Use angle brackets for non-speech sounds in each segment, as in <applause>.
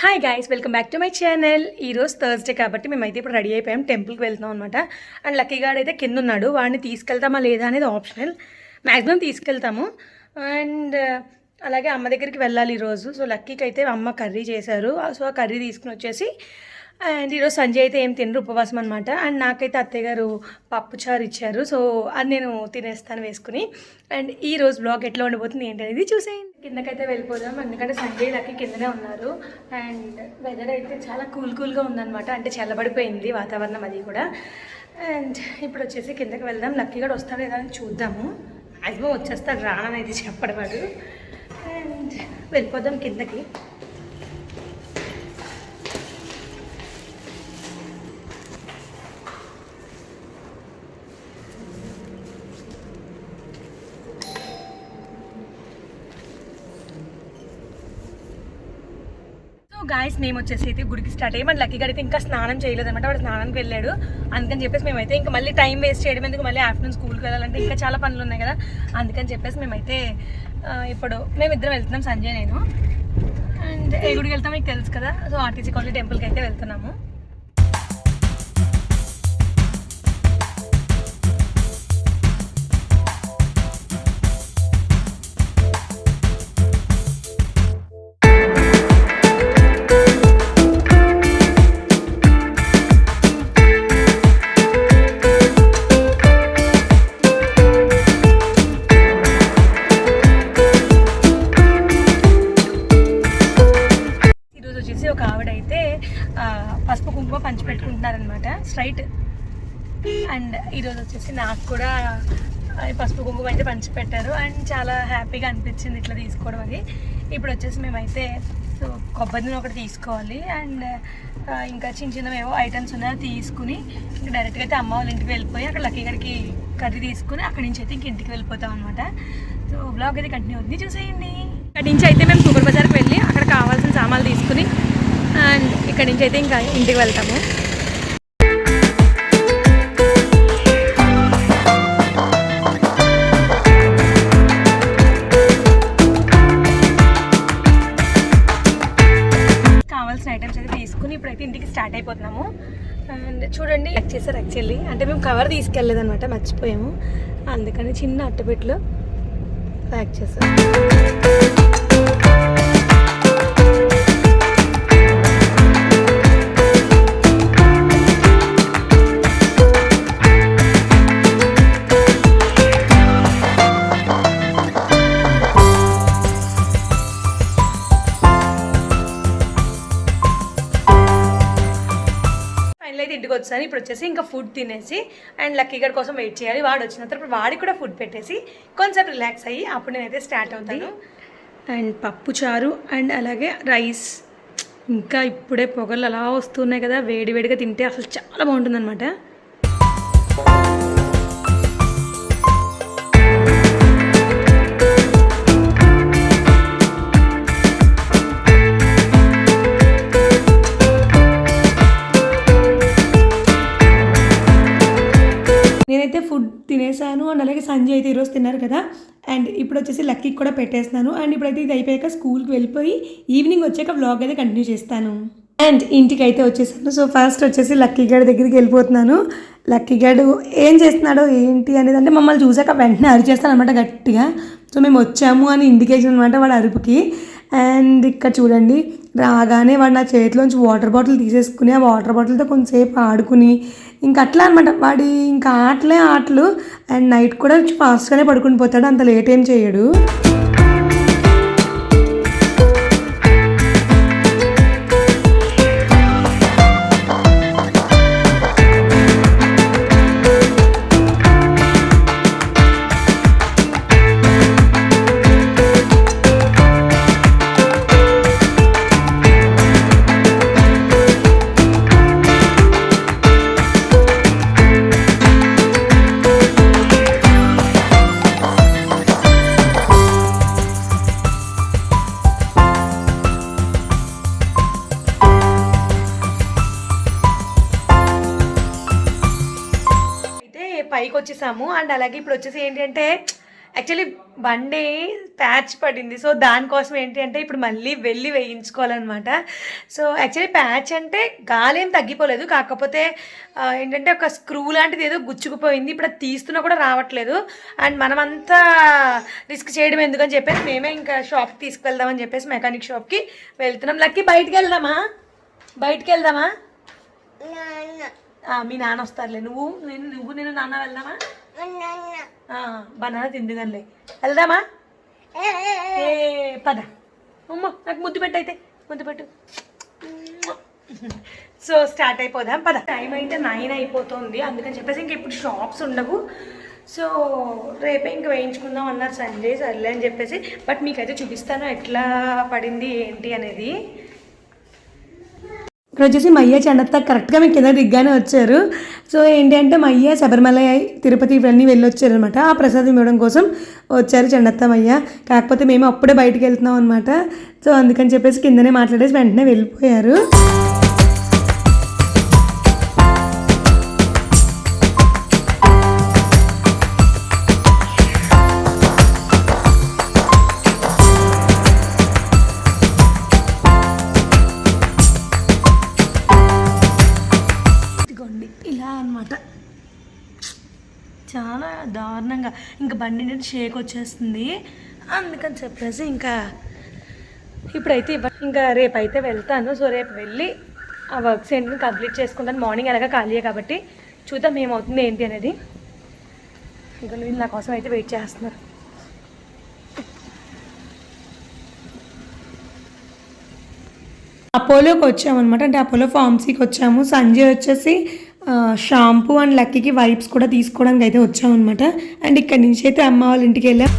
Hi guys welcome back to my channel ఈరోజు Thursday కాబట్టి మేమైతే ఇప్పుడు రెడీ అయిపోయాం టెంపుల్కి వెళ్తున్నాం అనమాట అండ్ లక్కీ గార్డ్ అయితే కింద ఉన్నాడు వాడిని తీసుకెళ్తామా లేదా అనేది ఆప్షనల్ మ్యాక్సిమం తీసుకెళ్తాము. అండ్ uh, అలాగే అమ్మ దగ్గరికి వెళ్ళాలి ఈరోజు సో లక్కీకి అయితే అమ్మ కర్రీ చేశారు. సో ఆ కర్రీ తీసుకుని వచ్చేసి అండ్ ఈరోజు సంజయ్ అయితే ఏం తినరు ఉపవాసం అనమాట అండ్ నాకైతే అత్తయ్య గారు పప్పుచారు ఇచ్చారు. సో అది నేను తినేస్తాను వేసుకుని. అండ్ ఈ రోజు బ్లాగ్ ఎట్లా ఉండిపోతుంది ఏంటనేది చూసేయండి. కిందకైతే వెళ్ళిపోదాం. ఎందుకంటే సంజయ్ లక్కి కిందనే ఉన్నారు. అండ్ వెదర్ అయితే చాలా కూల్ కూల్గా ఉందన్నమాట. అంటే చల్లబడిపోయింది వాతావరణం అది కూడా. అండ్ ఇప్పుడు వచ్చేసి కిందకి వెళ్దాం. లక్కీ కూడా వస్తాడు లేదా అని చూద్దాము. మ్యాక్సిమం వచ్చేస్తాడు రానని అయితే చెప్పడవాడు అండ్ వెళ్ళిపోదాం కిందకి. గాయస్ మేము వచ్చేసి అయితే గుడికి స్టార్ట్ అయ్యి మన లక్కీ గడితే ఇంకా స్నానం చేయలేదు అనమాట వాడు స్నానానికి వెళ్ళాడు. అందుకని చెప్పేసి మేమైతే ఇంకా మళ్ళీ టైం వేస్ట్ చేయడం ఎందుకు? మళ్ళీ ఆఫ్టర్నూన్ స్కూల్కి వెళ్ళాలంటే ఇంకా చాలా పనులు ఉన్నాయి కదా. అందుకని చెప్పేసి మేమైతే ఇప్పుడు మేమిద్దరం వెళ్తున్నాం సంజయ్ నేను. అండ్ ఏ గుడికి వెళ్తాం మీకు తెలుసు కదా. సో ఆర్టీసీ కాలనీ టెంపుల్కి అయితే వెళ్తున్నాము. పెట్టుకుంటున్నారనమాట స్ట్రైట్ అండ్ ఈరోజు వచ్చేసి నాకు కూడా పసుపు కుంకుమ అయితే పంచిపెట్టారు. అండ్ చాలా హ్యాపీగా అనిపించింది ఇట్లా తీసుకోవడం అది. ఇప్పుడు వచ్చేసి మేమైతే సో కొబ్బరి నూనె ఒకటి తీసుకోవాలి. అండ్ ఇంకా చిన్న చిన్నవి ఏవో ఐటమ్స్ ఉన్నాయో తీసుకుని ఇంకా డైరెక్ట్గా అయితే అమ్మ వాళ్ళ ఇంటికి వెళ్ళిపోయి అక్కడ లక్కీ గారికి కర్రీ తీసుకుని అక్కడి నుంచి అయితే ఇంక ఇంటికి వెళ్ళిపోతాం అనమాట సో బ్లాగ్ అయితే కంటిన్యూ అవుతుంది. చూసేయండి. ఇక్కడి నుంచి అయితే మేము సూపర్ బజార్కి వెళ్ళి అక్కడ కావాల్సిన సామాన్లు తీసుకుని అండ్ ఇక్కడి నుంచి అయితే ఇంకా ఇంటికి వెళ్తాము. స్టార్ట్ అయిపోతున్నాము. అండ్ చూడండి ప్యాక్ చేశారు యాక్చువల్లీ అంటే మేము కవర్ తీసుకెళ్ళలేదన్నమాట మర్చిపోయాము. అందుకని చిన్న అట్టపెట్లు ప్యాక్ చేశారు. వచ్చాను ఇప్పుడు వచ్చేసి ఇంకా ఫుడ్ తినేసి అండ్ లక్కీ గడ్ కోసం వెయిట్ చేయాలి. వాడు వచ్చిన తర్వాత వాడికి కూడా ఫుడ్ పెట్టేసి కొంచెం రిలాక్స్ అయ్యి అప్పుడు నేనైతే స్టార్ట్ అవుతాను. అండ్ పప్పు చారు అండ్ అలాగే రైస్ ఇంకా ఇప్పుడే పొగలు అలా వస్తున్నాయి కదా వేడి వేడిగా తింటే అసలు చాలా బాగుంటుంది చేశాను అండ్ అలాగే సంజయ్ అయితే ఈరోజు తిన్నారు కదా. అండ్ ఇప్పుడు వచ్చేసి లక్కీకి కూడా పెట్టేస్తున్నాను. అండ్ ఇప్పుడైతే ఇది అయిపోయాక స్కూల్కి వెళ్ళిపోయి ఈవినింగ్ వచ్చాక వ్లాగ్ అయితే కంటిన్యూ చేస్తాను. అండ్ ఇంటికి అయితే వచ్చేసాను. సో ఫస్ట్ వచ్చేసి లక్కీ గడ్ దగ్గరికి వెళ్ళిపోతున్నాను. లక్కీ గడ్ ఏం చేస్తున్నాడో ఏంటి అనేది అంటే మమ్మల్ని చూసాక వెంటనే అరిచేస్తాను అనమాట గట్టిగా. సో మేము వచ్చాము అని ఇండికేషన్ అనమాట వాడు అరుపుకి. అండ్ ఇక్కడ చూడండి రాగానే వాడు నా చేతిలోంచి వాటర్ బాటిల్ తీసేసుకుని ఆ వాటర్ బాటిల్తో కొంతసేపు ఆడుకుని ఇంకా అట్లా అనమాట వాడి ఇంకా ఆటలే ఆటలు అండ్ నైట్ కూడా ఫాస్ట్గానే పడుకుని పోతాడు అంత లేట్ ఏం చేయడు. వచ్చేసాము. అండ్ అలాగే ఇప్పుడు వచ్చేసి ఏంటంటే యాక్చువల్లీ బండి ప్యాచ్ పడింది. సో దానికోసం ఏంటి అంటే ఇప్పుడు మళ్ళీ వెళ్ళి వేయించుకోవాలన్నమాట. సో యాక్చువల్లీ ప్యాచ్ అంటే గాలి ఏం తగ్గిపోలేదు. కాకపోతే ఏంటంటే ఒక స్క్రూ లాంటిది ఏదో గుచ్చుకుపోయింది. ఇప్పుడు అది తీస్తున్నా కూడా రావట్లేదు. అండ్ మనమంతా రిస్క్ చేయడం ఎందుకని చెప్పేసి మేమే ఇంకా షాప్కి తీసుకువెళ్దామని చెప్పేసి మెకానిక్ షాప్కి వెళ్తున్నాం. లక్కీ బయటికి వెళ్దామా? బయటికి వెళ్దామా? మీ నాన్న వస్తారులే. నువ్వు నేను నువ్వు నేను నాన్న వెళ్దామా? బనానా తిందుగానిలే. వెళ్దామా? ఏ పద. అమ్మ నాకు ముద్దు పెట్టు అయితే. ముద్దు పెట్టు. సో స్టార్ట్ అయిపోదాం. పద. టైం అయితే నైన్ అయిపోతుంది. అందుకని చెప్పేసి ఇంక ఇప్పుడు షాప్స్ ఉండవు. సో రేపే ఇంక వేయించుకుందాం అన్నారు సంజయ్ సర్లే అని చెప్పేసి. బట్ మీకైతే చూపిస్తాను ఎట్లా పడింది ఏంటి అనేది. ఇక్కడ వచ్చేసి మయ్య చెండత్త కరెక్ట్గా మేము కింద దిగ్గానే వచ్చారు. సో ఏంటి అంటే మయ్య శబరిమల తిరుపతి ఇవన్నీ వెళ్ళొచ్చారు అనమాట ఆ ప్రసాదం ఇవ్వడం కోసం వచ్చారు చెండత్త మయ్య. కాకపోతే మేము అప్పుడే బయటకు వెళ్తున్నాం అనమాట సో అందుకని చెప్పేసి కిందనే మాట్లాడేసి వెంటనే వెళ్ళిపోయారు. దారుణంగా. ఇంకా బండి నుండి షేక్ వచ్చేస్తుంది. అందుకని చెప్పేసి ఇంకా ఇప్పుడైతే ఇంకా రేపు అయితే వెళ్తాను. సో రేపు వెళ్ళి ఆ వర్క్స్ ఏంటని కంప్లీట్ చేసుకుంటాను. మార్నింగ్ ఎలాగ ఖాళీయే కాబట్టి చూద్దాం ఏమవుతుంది ఏంటి అనేది. ఇంకా వీళ్ళు నా కోసం అయితే వెయిట్ చేస్తున్నారు. అపోలోకి వచ్చామన్నమాట. అంటే అపోలో ఫార్మసీకి వచ్చాము. సంజయ్ వచ్చేసి షాంపూ అండ్ లక్కీకి వైప్స్ కూడా తీసుకోవడానికి అయితే వచ్చామన్నమాట. అండ్ ఇక్కడ నుంచి అయితే అమ్మ వాళ్ళ ఇంటికి వెళ్ళాం.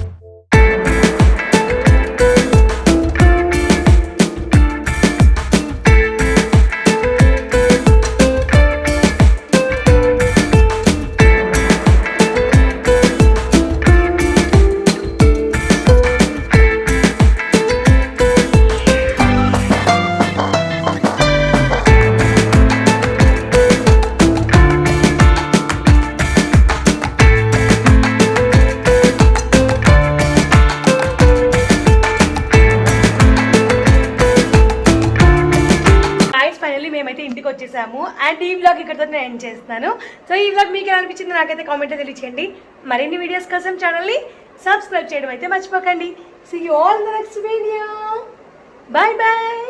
అండ్ ఈ బ్లాగ్ ఇక్కడితో నేను ఎండ్ చేస్తున్నాను. సో ఈ బ్లాగ్ మీకు ఎలా అనిపించింది నాకైతే కామెంట్ తెలియచేయండి. మరిన్ని వీడియోస్ కోసం ఛానల్ని సబ్స్క్రైబ్ చేయడం అయితే మర్చిపోకండి. See you all the next video bye bye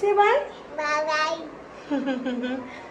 say bye bye. <laughs>